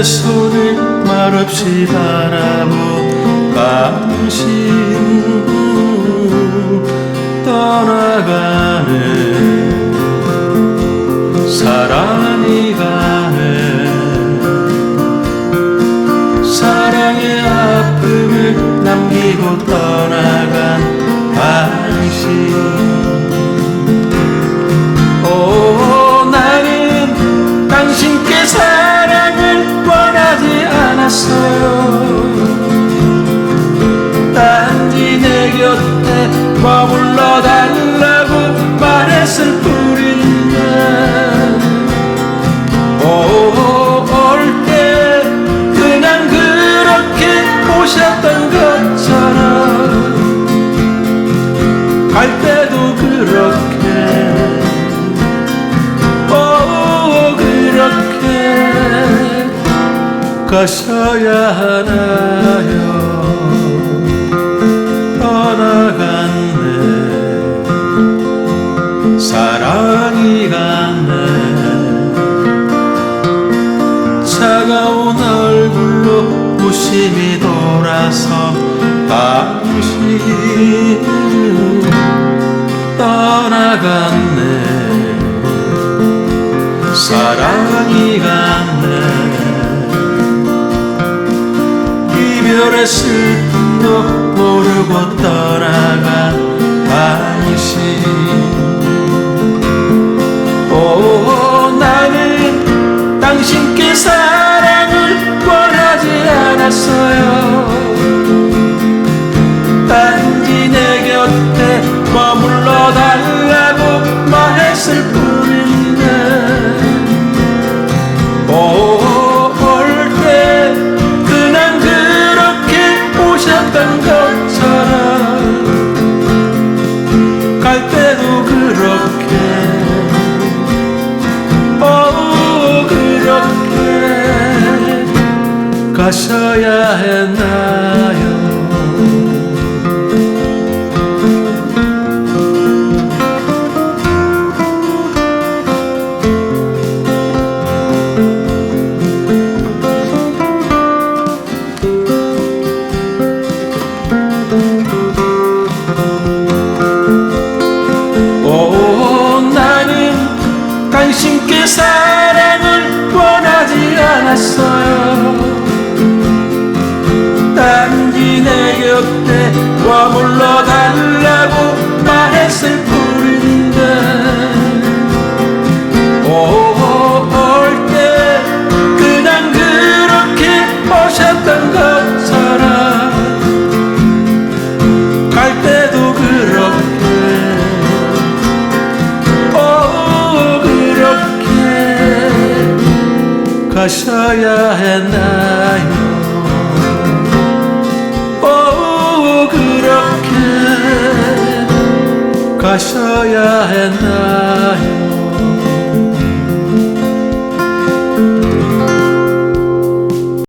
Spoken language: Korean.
내 손을 말없이 바라본 당신 떠나가네 사랑이 가네 사랑의 아픔을 남기고 떠나간 당신 오 나는 당신께 사랑을 않았어요. 단지 내 곁에 머물러 달라고 말했을 뿐인데. 오올때 그냥 그렇게 오셨던 것처럼 갈 때도 그렇 가셔야 하나요? 떠나갔네. 사랑이 갔네. 차가운 얼굴로 웃음이 돌아서 당신 떠나갔네. 사랑이 갔네 이별의 슬픔도 모르고 떠나간 당신. 오 나는 당신께 사랑을 원하지 않았어요. 단지 내 곁에 머물러 달라고 말했을 뿐인 갈 때도 그렇게. 오 그렇게. 가셔야 했나요? 오 않았어요. 단지 내 곁에 머물러 달라고 말했을 뿐 가셔야 했나요? 오 그렇게 가셔야 했나요